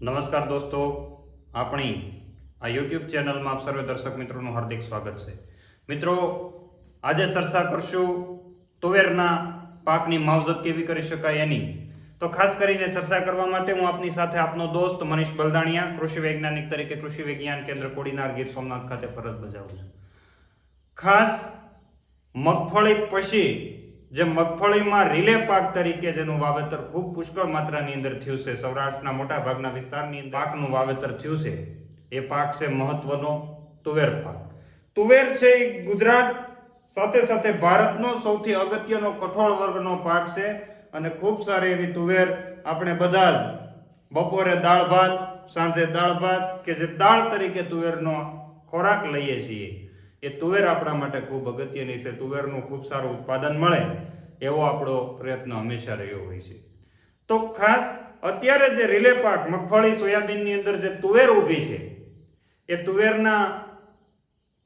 નમસ્કાર દોસ્તો, આપણી આ યુટ્યુબ ચેનલમાં આપ સર્વે દર્શક મિત્રોનું હાર્દિક સ્વાગત છે. મિત્રો, આજે ચર્ચા કરશું તુવેરના પાકની માવજત કેવી કરી શકાય એની? તો ખાસ કરીને ચર્ચા કરવા માટે હું આપની સાથે આપનો દોસ્ત મનીષ બલદાણિયા, કૃષિ વૈજ્ઞાનિક તરીકે કૃષિ વિજ્ઞાન કેન્દ્ર કોડીનાર ગીર સોમનાથ ખાતે ફરજ બજાવું છું. ખાસ મગફળી પછી જે મગફળીમાં રિલે પાક તરીકે જેનું વાવેતર ખૂબ પુષ્કળ માત્રાની અંદર થયું છે. સૌરાષ્ટ્રના મોટા ભાગના વિસ્તારની અંદર પાકનું વાવેતર થયું છે. એ પાક છે મહત્વનો તુવેર પાક. તુવેર છે ગુજરાત સાથે સાથે ભારતનો સૌથી અગત્યનો કઠોળ વર્ગનો પાક છે અને ખૂબ સારી એવી તુવેર આપણે બધા જ બપોરે દાળ ભાત, સાંજે દાળ ભાત કે જે દાળ તરીકે તુવેરનો ખોરાક લઈએ છીએ. એ તુવેર આપણા માટે ખૂબ અગત્યની છે, તુવેરનું ખૂબ સારું ઉત્પાદન મળે એવો આપણો પ્રયત્ન હંમેશા રહ્યો હોય છે. તો ખાસ અત્યારે જે રિલે પાક મગફળી સોયાબીનની અંદર જે તુવેર ઊભી છે, એ તુવેરના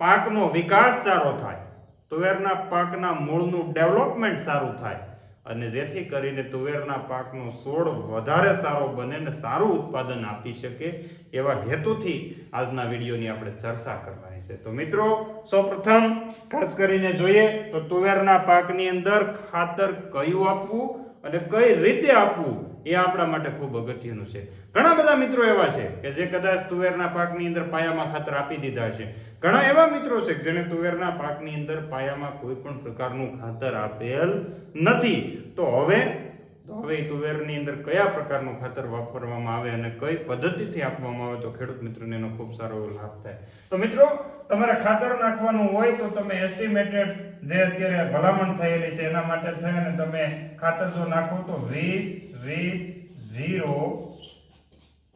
પાકનો વિકાસ સારો થાય, તુવેરના પાકના મૂળનું ડેવલપમેન્ટ સારું થાય અને જેથી કરીને તુવેરના પાકનો છોડ વધારે સારો બને અને સારું ઉત્પાદન આપી શકે એવા હેતુથી આજના વિડીયોની આપણે ચર્ચા કરવાની છે. તો મિત્રો, સૌપ્રથમ ખાસ કરીને જોઈએ તો તુવેરના પાકની અંદર ખાતર કયું આપવું અને કઈ રીતે આપવું એ આપણા માટે ખૂબ અગત્યનું છે. ઘણા બધા મિત્રો એવા છે કે જે કદાચ તુવેરના પાકની અંદર પાયામાં ખાતર આપી દીધા છે ઘણા એવા મિત્રો છે જેને તુવેરના પાકની અંદર પાયામાં કોઈ પણ પ્રકારનું ખાતર આપેલ નથી. તો હવે તો હવે તુવેરની અંદર કયા પ્રકારનું ખાતર વાપરવામાં આવે અને કઈ પદ્ધતિથી આપવામાં આવે, તો ખેડૂત મિત્રોને એનો ખૂબ સારો એવો લાભ થાય. તો મિત્રો, તમારે ખાતર નાખવાનું હોય તો તમે એસ્ટિમેટેડ જે અત્યારે ભલામણ થયેલી છે એના માટે થઈને તમે ખાતર જો નાખો તો વીસ વીસ, ઝીરો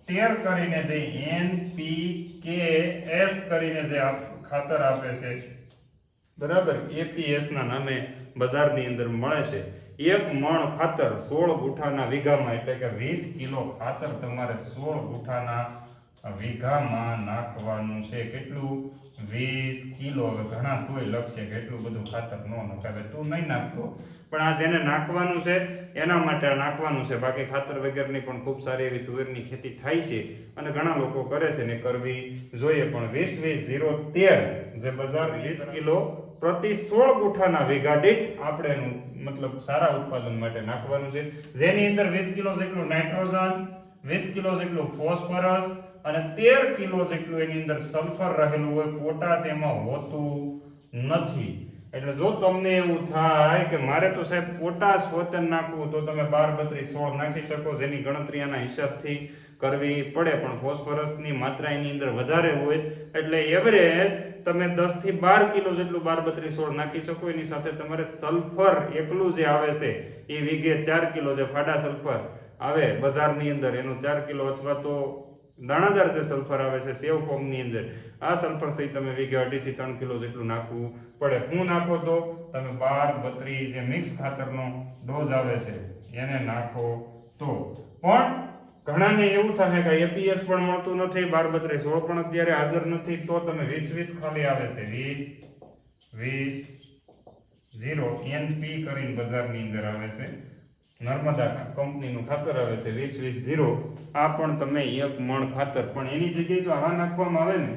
તેર કરીને જે એન પી કે એસ કરીને જે ખાતર આપે છે. બરાબર? એપીએસ ના નામે બજારની અંદર મળે છે. એક મણ ખાતર સોળ ગુઠાના વીઘામાં એટલે કે વીસ કિલો ખાતર તમારે સોળ ગુઠાના વીઘામાં નાખવાનું છે. કેટલું? વીસ કિલો. હવે ઘણા તોય લખશે કે એટલું બધું ખાતર ન નખાવે તું નહીં નાખતો. પણ આ જેને નાખવાનું છે, એના માટે નાખવાનું છે. બાકી ખાતર વગેરેની પણ ખૂબ સારી એવી તુવેરની ખેતી થાય છે અને ઘણા લોકો કરે છે ને કરવી જોઈએ. પણ વીસ વીસ ઝીરો તેર જે બજાર વીસ કિલો પ્રતિ સોળ ગુઠાના વીઘા દીઠ આપણે મતલબ સારા ઉત્પાદન માટે નાખવાનું છે. જેની અંદર વીસ કિલો જેટલું નાઇટ્રોજન, વીસ કિલો જેટલું ફોસ્ફરસ અને તેર કિલો જેટલું એની અંદર સલ્ફર રહેલું હોય, પોટાશ એમાં હોતું નથી. એટલે જો તમને એવું થાય કે મારે તો સાહેબ પોટાશ વતન નાખવું, તો તમે બાર, બત્રીસ, સોળ નાખી શકો, જેની ગણતરી આના હિસાબથી કરવી પડે, પણ ફોસ્ફરસની માત્રા એની અંદર વધારે હોય, એટલે એવરેજ તમે દસથી બાર કિલો જેટલું બાર, બત્રીસ, સોળ નાખી શકો, એની સાથે તમારે સલ્ફર એકલું જે આવે છે, એ વીઘે ચાર કિલો જે ફાડા સલ્ફર આવે બજારની અંદર, એનું ચાર કિલો અથવા તો દાણાદાર જે સલ્ફર આવે છે, સેવ ફોર્મની અંદર, આ સલ્ફર સહિત તમે વીઘે અઢીથી ત્રણ કિલો જેટલું નાખવું પડે. હું નાખો તો તમે બાર, બત્રી જે મિક્સ ખાતરનો ડોઝ આવે છે, એને નાખો તો. પણ ઘણાને એવું થાય કે એપીએસ પણ મળતું નથી, બાર, બત્રી સોળ પણ અત્યારે હાજર નથી, તો તમે વીસ વીસ ખાલી આવે છે. વીસ વીસ, ઝીરો. એનપી કરીને બજારની અંદર આવે છે. નર્મદા કંપનીનું ખાતર આવે છે વીસ વીસ ઝીરો. આ પણ તમે એક મણ ખાતર. પણ એની જગ્યાએ જો આ નાખવામાં આવે ને,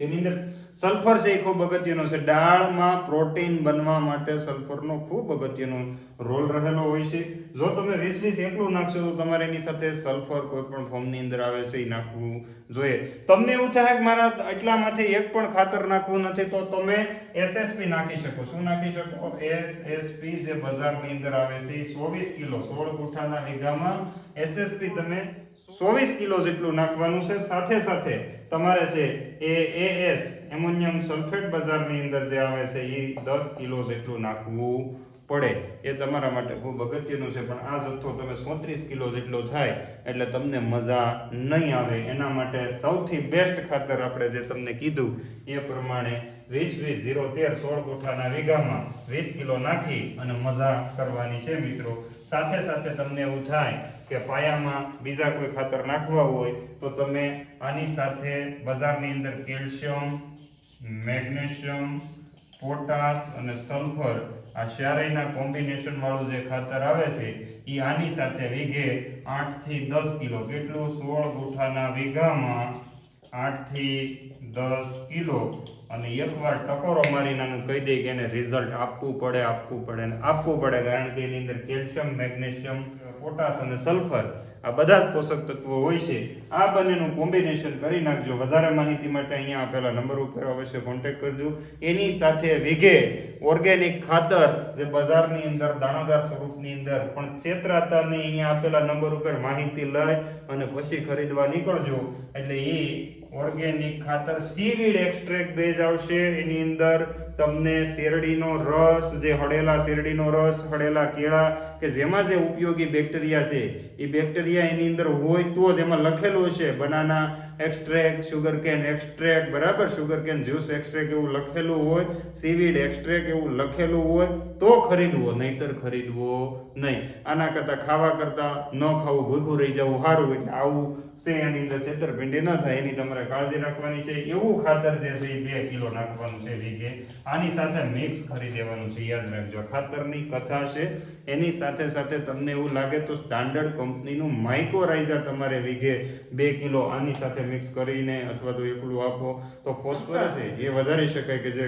એની અંદર સલ્ફર છે એ ખૂબ અગત્યનો છે. દાળમાં પ્રોટીન બનવા માટે સલ્ફરનો ખૂબ અગત્યનો રોલ રહેલો હોય છે. જો તમે વીસ વીસ એકલું નાખશો તો તમારે એની સાથે સલ્ફર કોઈ પણ ફોર્મની અંદર આવે છે એ નાખવું જોઈએ. તમને એવું થાય કે મારા એટલામાંથી એક પણ ખાતર નાખવું નથી તો તમે એસએસપી નાખી શકો. શું નાખી શકો? એસએસપી જે બજારની અંદર આવે છે એ ચોવીસ કિલો, સોળ ગુઠાના વીઘામાં એસએસપી તમે ચોવીસ કિલો જેટલું નાખવાનું છે. સાથે સાથે તમારે છે એ એએસ એમોનિયમ સલ્ફેટ બજારની અંદર જે આવે છે એ દસ કિલો જેટલું નાખવું પડે. એ તમારા માટે ખૂબ અગત્યનું છે. પણ આ જથ્થો તમે સોત્રીસ કિલો જેટલો થાય એટલે તમને મજા નહીં આવે. એના માટે સૌથી બેસ્ટ ખાતર આપણે જે તમને કીધું, એ પ્રમાણે વીસ વીસ ઝીરો તેર સોળ કોઠાના વીઘામાં વીસ કિલો નાખી અને મજા કરવાની છે મિત્રો. સાથે સાથે તમને એવું થાય કે પાયામાં બીજા કોઈ ખાતર નાખવા હોય, તો તમે આની સાથે બજારની અંદર કેલ્શિયમ, મેગ્નેશિયમ, પોટાશ અને સલ્ફર આ શારઈના કોમ્બિનેશન વાળું જે ખાતર આવે છે, એ આની સાથે વીઘે આઠથી દસ કિલો, કેટલું? સોળ ગુઠાના વીઘામાં આઠથી દસ કિલો. અને એકવાર ટકોરો મારીને આનું કહી દઈએ કે એને રિઝલ્ટ આપવું પડે આપવું પડે અને આપવું પડે, કારણ કે એની અંદર કેલ્શિયમ, મેગ્નેશિયમ પોટાશ અને સલ્ફર આ બધા જ પોષક તત્વો હોય છે. આ બંનેનું કોમ્બિનેશન કરી નાખજો. વધારે માહિતી માટે અહીંયા આપેલા નંબર ઉપર અવશ્ય કોન્ટેક્ટ કરજો. એની સાથે વિઘે ઓર્ગેનિક ખાતર જે બજારની અંદર, દાણાદાર સ્વરૂપની અંદર પણ ચેતરાતા નહીં અહીંયા આપેલા નંબર ઉપર માહિતી લઈ અને પછી ખરીદવા નીકળજો. એટલે એ ઓર્ગેનિક ખાતર સીવીડ એક્સ્ટ્રેક્ટ બેઝ આવશે. એની અંદર તમને શેરડીનો રસ, જે હળેલા શેરડીનો રસ, હળેલા કેળા કે જેમાં જે ઉપયોગી બેક્ટેરિયા છે, એ બેક્ટેરિયા એની અંદર હોય તો જ એમાં લખેલું હશે. બનાના એક્સ્ટ્રેક કેન એક્સ્ટ્રેક બરાબર? સુગર કેન જ્યુસ એક્સ્ટ્રેક એવું લખેલું હોય. સીવીડ એક્સ્ટ્રેક એવું લખેલું હોય તો ખરીદવો, નહીતર ખરીદવો નહીં. આના કરતાં ખાવા કરતાં ન ખાવું, ભૂખું રહી જવું સારું. એટલે આવું છે, એની અંદર છેતરપિંડી ન થાય, એની તમારે કાળજી રાખવાની છે. એવું ખાતર જે છે, એ બે કિલો નાખવાનું છે વીઘે. આની સાથે મિક્સ કરી દેવાનું છે, યાદ રાખજો. ખાતરની કથા છે, એની સાથે સાથે તમને એવું લાગે તો સ્ટાન્ડર્ડ કંપનીનું માઇકોરાઇઝા તમારે વીઘે બે કિલો આની સાથે મિક્સ કરીને અથવા તો એકલું આપો, તો ફોસ્ફરસ એ વધારી શકાય કે જે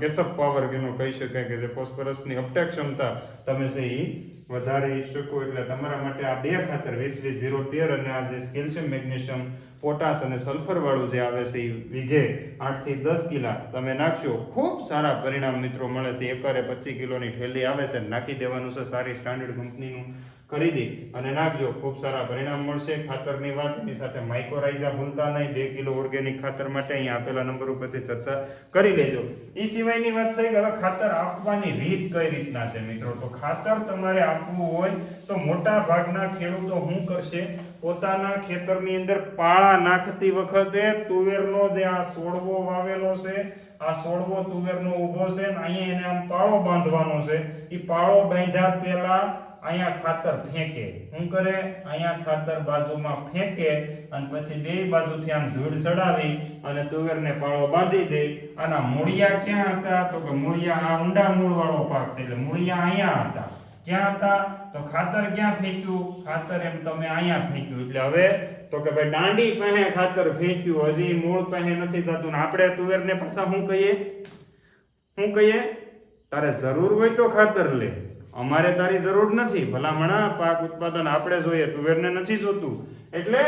કેસપ પાવર એનો કહી શકાય કે જે ફોસ્ફરસની અપટેક ક્ષમતા તમે છે, એ વધારી શકો એટલે તમારા માટે આ બે ખાતર વીસ વીસ ઝીરો તેર અને આ જે કેલ્શિયમ, મેગ્નેશિયમ, પોટાશ અને સલ્ફર વાળું જે આવે છે એ વીઘે આઠથી દસ કિલા તમે નાખશો. ખૂબ સારા પરિણામ મિત્રો મળે છે. એકરે પચીસ કિલોની થેલી આવે છે. નાખી દેવાનું છે. સારી સ્ટાન્ડર્ડ કંપનીનું ખરીદી અને નાખજો. ખૂબ સારા પરિણામ મળશે. ખાતરની વાત, એની સાથે માઇકોરાઇઝા ભૂલતા નહીં. બે કિલો ઓર્ગેનિક ખાતર માટે અહીંયા આપેલા નંબર ઉપરથી ચર્ચા કરી લેજો. એ સિવાયની વાત છે કે હવે ખાતર આપવાની રીત કઈ રીતના છે મિત્રો? તો ખાતર તમારે આપવું હોય તો મોટા ભાગના ખેડૂતો શું કરશે? પોતાના ખેતરની અંદર પાળા નાખતી વખતે તુવેરનો જે આ સોડવો વાવેલો છે, આ સોડવો તુવેરનો ઊભો છે ને અહીંયા એને આમ પાળો બાંધવાનો છે. એ પાળો બાંધ્યા પહેલા અહીંયા ખાતર ફેંકે. શું કરે? અહીંયા ખાતર બાજુમાં ફેંકે અને પછી બે બાજુથી આમ ધૂળ ચડાવી અને તુવેરને પાળો બાંધી દે. આના મૂળિયા ક્યાં હતા? તો કે મૂળિયા આ ઊંડા મૂળવાળો પાક છે એટલે મૂળિયા અહીંયા હતા. ક્યાં હતા? તો ખાતર ક્યાં ફેંક્યું? ખાતર એમ તમે અહીંયા ફેંક્યું. એટલે હવે તો કે ભાઈ દાંડી પાસે ખાતર ફેંક્યું. હજી મૂળ પાસે નથી થતું. ને આપણે તુવેરને પાછા શું કહીએ? શું કહીએ? તારે જરૂર હોય તો ખાતર લે. અમારે તારી જરૂર નથી. ભલામણા પાક ઉત્પાદન આપણે જોઈએ. તુવેરને નથી જોતું. એટલે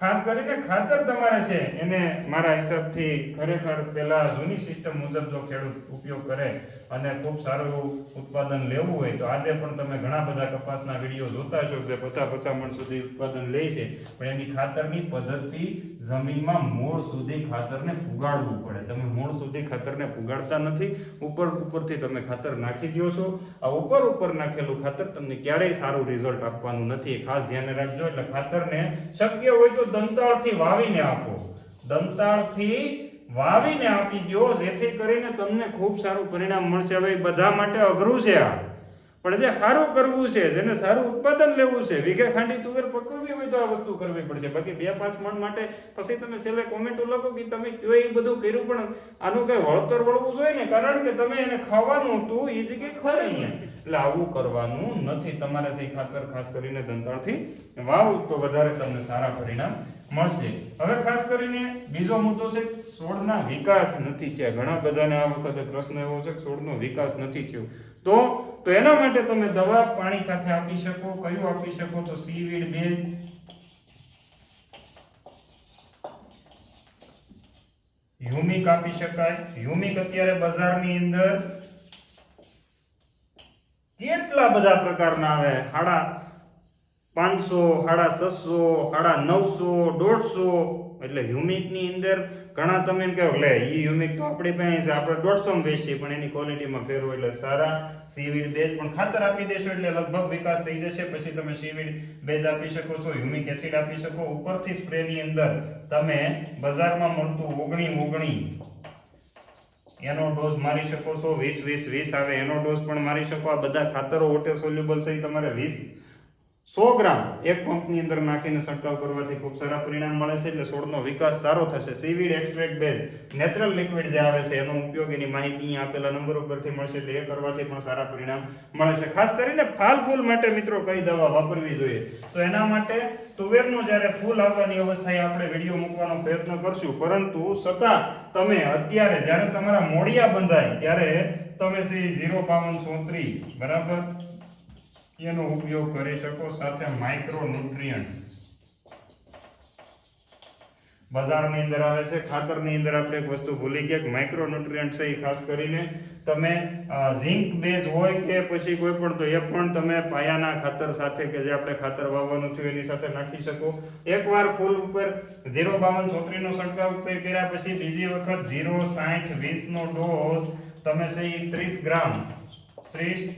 ખાસ કરીને ખાતર તમારે છે, એને મારા હિસાબથી ખરેખર પેલા જૂની સિસ્ટમ મુજબ જો ખેડૂત ઉપયોગ કરે અને ખૂબ સારું ઉત્પાદન લેવું હોય તો આજે પણ તમે ઘણા બધા કપાસના વીડિયો જોતા છો કે પચાસ પચાસ મણ સુધી ઉત્પાદન લે છે, પણ એની ખાતરની પદ્ધતિ જમીનમાં મૂળ સુધી ખાતરને ફુગાડવું પડે. તમે મૂળ સુધી ખાતરને ફુગાડતા નથી, ઉપર ઉપરથી તમે ખાતર નાખી દો છો. આ ઉપર ઉપર નાખેલું ખાતર તમને ક્યારેય સારું રિઝલ્ટ આપવાનું નથી. ખાસ ધ્યાન રાખજો, એટલે ખાતરને શક્ય હોય તો દંતાળથી વાવીને આપો. દંતાળથી વાવીને આપી દો જેથી કરીને તમને ખૂબ સારું પરિણામ મળશે. હવે બધા માટે અઘરું છે આ. પણ જે સારું કરવું છે, જેને સારું ઉત્પાદન લેવું છે, વીઘે ખાંડી તુવેર પકવવી હોય તો આ વસ્તુ કરવી પડશે. બાકી બે પાંચ મણ માટે પછી તમે છેલ્લે કોમેન્ટો લખો કે તમે કયો એ બધું કર્યું, પણ આનું કઈ વળતર વળવું જોઈએ ને? કારણ કે તમે એને ખાવાનું હતું એ જગ્યાએ ખરી એટલે આવું કરવાનું નથી. તમારે તે ખાતર ખાસ કરીને દંતાળથી વાવ તો વધારે તમને સારા પરિણામ મળશે. હવે ખાસ કરીને બીજો મુદ્દો છે, છોડના વિકાસ નથી થયા. ઘણા બધાને આ વખતે પ્રશ્ન એવો છે કે છોડનો વિકાસ નથી થયો. તો તો એના માટે તમે દવા પાણી સાથે આપી શકો, કયું આપી શકો, તો સીવીડ બેઝ હ્યુમિક આપી શકાય. હ્યુમિક અત્યારે બજારની અંદર કેટલા બધા પ્રકારના આવે? હાડા પાંચસો, હાડા છસો, હાડા નવસો, દોઢસો. એટલે હ્યુમિકની અંદર ઘણા તમે એમ કહો લે એ હ્યુમિક તો આપણી પાસે છે, આપણે દોઢસો માં વેચીએ, પણ એની ક્વોલિટીમાં ફેર એટલે સારા સીવીડ બેઝ, પણ ખાતર આપી દેશો એટલે લગભગ વિકાસ થઈ જશે, પછી તમે સીવીડ બેઝ આપી શકો છો હ્યુમિક એસિડ આપી શકો, ઉપરથી સ્પ્રેની અંદર તમે બજારમાં મળતું ઓગણી ઓગણી એનો ડોઝ મારી શકો છો, વીસ વીસ વીસ આવે એનો ડોઝ પણ મારી શકો, આ બધા ખાતરો વોટર સોલ્યુબલ છે તમારે વીસ સો ગ્રામ એક પંપની અંદર નાખીને છંટકાવ કરવાથી ખૂબ સારા પરિણામ મળે છે એટલે છોડનો વિકાસ સારો થશે. Seaweed extract base natural liquid જે આવે છે, એનો ઉપયોગ એની માહિતી આપેલા નંબર ઉપરથી મળશે એટલે એ કરવાથી પણ સારા પરિણામ મળે છે. ખાસ કરીને ફાલ ફૂલ માટે મિત્રો કઈ દવા વાપરવી જોઈએ? તો એના માટે તુવેરનું જ્યારે ફૂલ આવવાની અવસ્થાએ આપણે વીડિયો મૂકવાનો પ્રયત્ન કરશું, પરંતુ છતાં તમે અત્યારે જ્યારે તમારા મોડિયા બંધાય, ત્યારે તમે સી ઝીરો બાવન ચોત્રી બરાબર? એનો ઉપયોગ કરી શકો સાથે માઇક્રો ન્યુટ્રિયન્ટ બજારની અંદર આવે છે, ખાતરની અંદર આપણે એક વસ્તુ ભૂલી ગયા કે માઇક્રો ન્યુટ્રિયન્ટ છે એ ખાસ કરીને તમે ઝીંક બેઝ હોય કે પછી કોઈ પણ, તો એ પણ તમે પાયાના ખાતર સાથે કે જે આપણે ખાતર વાવવાનું છે એની સાથે નાખી શકો. એકવાર ફૂલ ઉપર ઝીરો બાવન ચોત્રીનો છંટકાવ કર્યા પછી બીજી વખત ઝીરો સાઠ વીસનો ડોઝ, તમે એ ત્રીસ ગ્રામ, ત્રીસ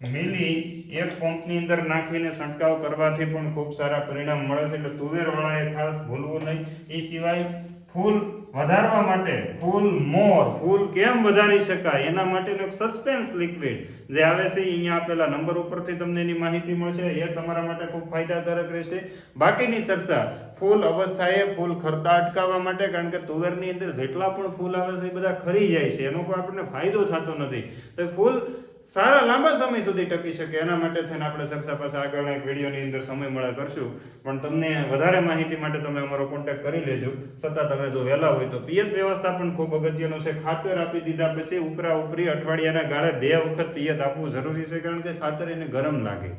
મિલી એક પંપની અંદર નાખીને છંટકાવ કરવાથી પણ ખૂબ સારા પરિણામ મળે છે. એટલે તુવેરવાળાએ ખાસ ભૂલવું નહીં. એ સિવાય ફૂલ વધારવા માટે ફૂલ મોર, ફૂલ કેમ વધારી શકાય? એના માટેનું એક સસ્પેન્સ લિક્વિડ જે આવે છે અહીંયા આપેલા નંબર ઉપરથી તમને એની માહિતી મળશે. એ તમારા માટે ખૂબ ફાયદાકારક રહેશે. બાકીની ચર્ચા ફૂલ અવસ્થાએ ફૂલ ખરતા અટકાવવા માટે, કારણ કે તુવેરની અંદર જેટલા પણ ફૂલ આવે છે, એ બધા ખરી જાય છે. એનો કોઈ આપણને ફાયદો થતો નથી. તો ફૂલ સારા લાંબા સમય સુધી ટકી શકે. એના માટે થઈને આપણે ચર્ચા પાસે આગળના એક વિડીયોની અંદર સમય મળે કરશું. પણ તમને વધારે માહિતી માટે તમે અમારો કોન્ટેક્ટ કરી લેજો. છતાં તમે જો વહેલા હોય તો પિયત વ્યવસ્થા પણ ખૂબ અગત્યનું છે. ખાતર આપી દીધા પછી ઉપરા ઉપરી અઠવાડિયાના ગાળે બે વખત પિયત આપવું જરૂરી છે કારણ કે ખાતર એને ગરમ લાગે.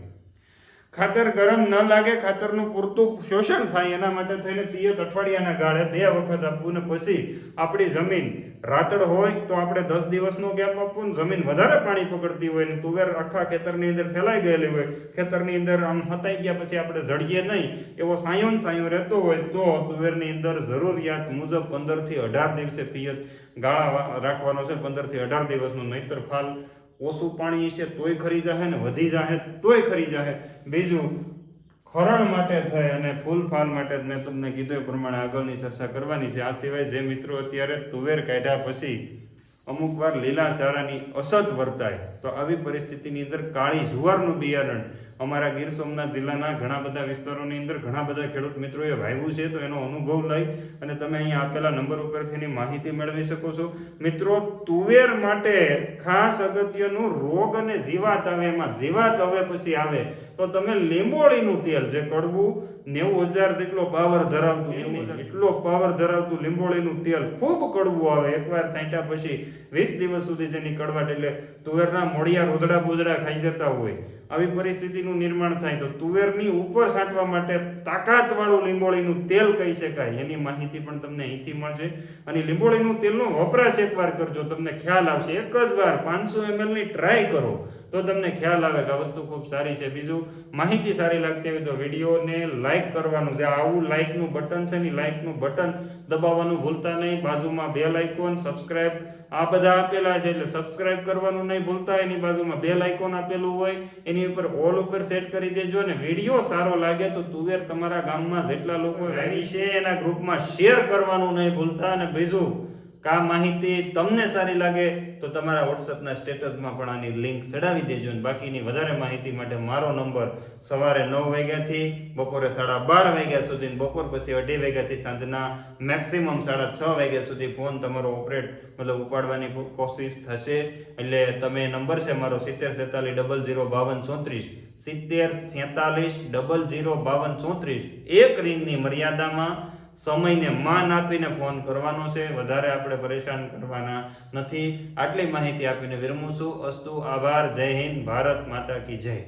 ખાતર ગરમ ન લાગે, ખાતરનું પૂરતું શોષણ થાય એના માટે થઈને પિયત અઠવાડિયાના ગાળે બે વખત આપવું ને પછી આપણી જમીન રાતડ હોય તો આપણે દસ દિવસનો ગેપ આપવું ને જમીન વધારે પાણી પકડતી હોય ને તુવેર આખા ખેતરની અંદર ફેલાઈ ગયેલી હોય, ખેતરની અંદર આમ હતાઈ ગયા પછી આપણે જડીએ નહીં, એવો સાયો ને સાયો રહેતો હોય તો તુવેરની અંદર જરૂરિયાત મુજબ પંદરથી અઢાર દિવસે પિયત ગાળા રાખવાનો છે, પંદરથી અઢાર દિવસનો નહીતર ફાલ ઓછું પાણી છે તોય ખરી જાહે ને વધી જાહે તોય ખરી જાહે. બીજું, ખરણ માટે થાય અને ફૂલ ફાલ માટે મેં તમને કીધું એ પ્રમાણે આગળની ચર્ચા કરવાની છે. આ સિવાય જે મિત્રો અત્યારે તુવેર કાઢ્યા પછી અમુક વાર લીલા ચારાની અસત વર્તાય, તો આવી પરિસ્થિતિની અંદર કાળી જુવારનું બિયારણ અમારા ગીર સોમનાથ જિલ્લાના ઘણા બધા વિસ્તારોની અંદર ઘણા બધા ખેડૂત મિત્રોએ વાવ્યું છે, તો એનો અનુભવ લઈ અને તમે અહીંયા આપેલા નંબર ઉપરથી માહિતી મેળવી શકો છો. મિત્રો, તુવેર માટે ખાસ અગત્યનું રોગ અને જીવાત આવે, એમાં જીવાત હવે પછી આવે. તો તમે લીંબોળીનું તેલ જે કડવું નેવું હજાર જેટલો પાવર ધરાવતું એની એટલો પાવર ધરાવતું લીંબોળીનું તેલ ખૂબ કડવું આવે. એકવાર છાંટ્યા પછી વીસ દિવસ સુધી જેની કડવાટ એટલે તુવેરના મોડિયા રોજડા બોજડા ખાઈ જતા હોય. આવી પરિસ્થિતિનું નિર્માણ થાય તો તુવેરની ઉપર છાંટવા માટે તાકાતવાળું લીંબોળીનું તેલ કહી શકાય. એની માહિતી પણ તમને અહીંથી મળશે. અને લીંબોળીનું તેલનો વપરાશ એકવાર કરજો. તમને ખ્યાલ આવશે. એક જ વાર પાંચસો ની ટ્રાય કરો. તો તમને ખ્યાલ આવે કે આ વસ્તુ ખૂબ સારી છે. બીજું માહિતી સારી લાગતી હોય તો વિડીયોને લાઇક કરવાનું. જે આવું લાઇકનું બટન છે ને લાઇકનું બટન દબાવવાનું ભૂલતા નહીં. બાજુમાં બે લાઇકોન સબસ્ક્રાઇબ આ બધા આપેલા છે એટલે સબસ્ક્રાઇબ કરવાનું નહીં ભૂલતા. એની બાજુમાં બે લાઇકોન આપેલું હોય એની ઉપર ઓલ ઉપર સેટ કરી દેજો ને વીડિયો સારો લાગે તો તુવેર તમારા ગામમાં જેટલા લોકો આવી છે એના ગ્રુપમાં શેર કરવાનું નહીં ભૂલતા. અને બીજું કા માહિતી તમને સારી લાગે તો તમારા વોટ્સઅપના સ્ટેટસમાં પણ આની લિંક ચડાવી દેજો અને બાકીની વધારે માહિતી માટે મારો નંબર સવારે નવ વાગ્યાથી બપોરે સાડા બાર વાગ્યા સુધી બપોર પછી અઢી વાગ્યાથી સાંજના મેક્સિમમ સાડા છ વાગ્યા સુધી ફોન તમારો ઓપરેટ મતલબ ઉપાડવાની કોશિશ થશે. એટલે તમે નંબર છે મારો સિત્તેર સેતાલીસ ડબલ ઝીરો બાવન ચોત્રીસ. સિત્તેર છેતાલીસ ડબલ જીરો બાવન ચોત્રીસ. એક રિંગની મર્યાદામાં સમયને માન આપીને ફોન કરવાનો છે. વધારે આપણે પરેશાન કરવાના નથી. આટલી માહિતી આપીને વિરમું છું. અસ્તુ, આભાર. જય હિન્દ. ભારત માતા કી જય.